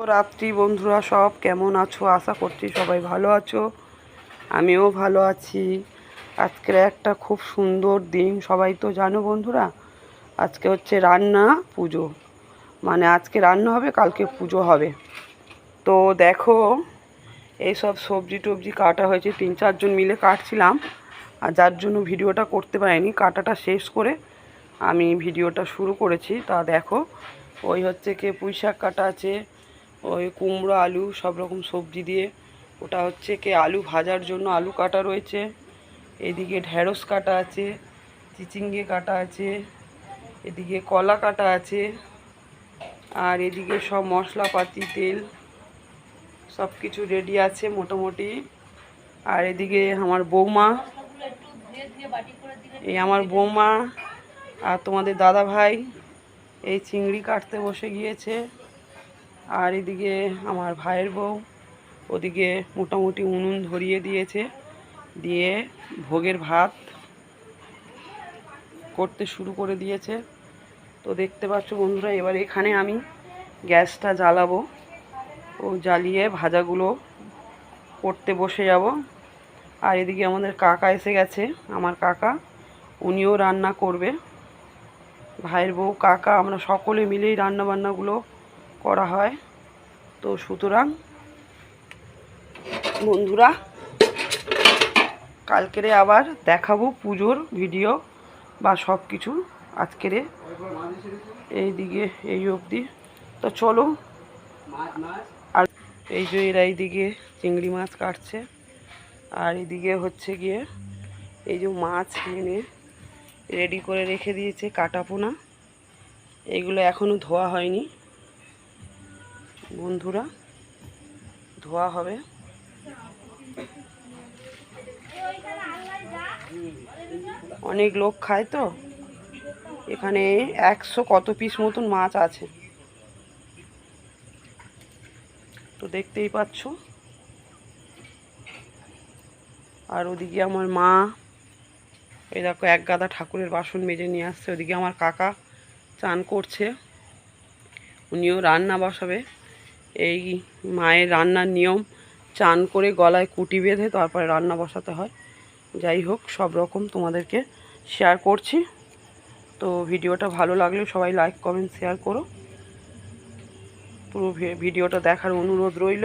রাত্রি বন্ধুরা সব কেমন আছো? আশা করছি সবাই ভালো আছো। আমিও ভালো আছি। আজকের একটা খুব সুন্দর দিন, সবাই তো জানো বন্ধুরা। আজকে হচ্ছে রান্না, পুজো। মানে আজকে রান্না হবে, কালকে পুজো হবে। তো দেখো, এইসব সবজি টবজি কাটা হয়েছে। তিন চারজন মিলে কাটছিলাম। আর যার জন্য ভিডিওটা করতে পারিনি, কাটাটা শেষ করে আমি ভিডিওটা শুরু করেছি। তা দেখো, ওই হচ্ছে কি পুঁই শাক কাটা আছে ওই কুমড়ো, আলু, সব রকম সবজি দিয়ে। ওটা হচ্ছে কি আলু ভাজার জন্য আলু কাটা রয়েছে। এদিকে ঢ্যাঁড়স কাটা আছে, চিচিঙ্গে কাটা আছে, এদিকে কলা কাটা আছে, আর এদিকে সব মশলাপাতি, তেল সব কিছু রেডি আছে মোটামুটি। আর এদিকে আমার বৌমা, এই আমার বৌমা আর তোমাদের দাদা ভাই এই চিংড়ি কাটতে বসে গিয়েছে। আর এদিকে আমার ভাইয়ের বউ, ওদিকে মোটামুটি উনুন ধরিয়ে দিয়েছে, দিয়ে ভোগের ভাত করতে শুরু করে দিয়েছে। তো দেখতে পাচ্ছ বন্ধুরা, এবার এখানে আমি গ্যাসটা জ্বালাবো। ও জ্বালিয়ে ভাজাগুলো করতে বসে যাব। আর এদিকে আমাদের কাকা এসে গেছে, আমার কাকা, উনিও রান্না করবে। ভাইয়ের বউ, কাকা, আমরা সকলে মিলেই রান্না বান্নাগুলো করা হয়। তো সুতরাং, বন্ধুরা, কালকেরে আবার দেখাবো পুজোর ভিডিও বা সব কিছু আজকেরে এই দিকে এই অবধি। তো চলো, আর এই যে এরা এইদিকে চিংড়ি মাছ কাটছে, আর এদিকে হচ্ছে গিয়ে এই যে মাছ এনে রেডি করে রেখে দিয়েছে কাটা পোনা এগুলো এখনও ধোয়া হয়নি। বন্ধুরা, ধোয়া হবে। অনেক লোক খায় তো, এখানে একশো কত পিস মতন মাছ আছে। তো দেখতেই পাচ্ছ। আর ওদিকে আমার মা, এই দেখো এক গাদা ঠাকুরের বাসন মেজে নিয়ে আসছে। ওদিকে আমার কাকা চান করছে, উনিও রান্না বসাবে। এই মায়ের রান্নার নিয়ম, চান করে গলায় কুটি বেঁধে তারপরে রান্না বসাতে হয়। যাই হোক, সব রকম তোমাদেরকে শেয়ার করছি। তো ভিডিওটা ভালো লাগলে সবাই লাইক কমেন্ট শেয়ার করো। পুরো ভিডিওটা দেখার অনুরোধ রইল।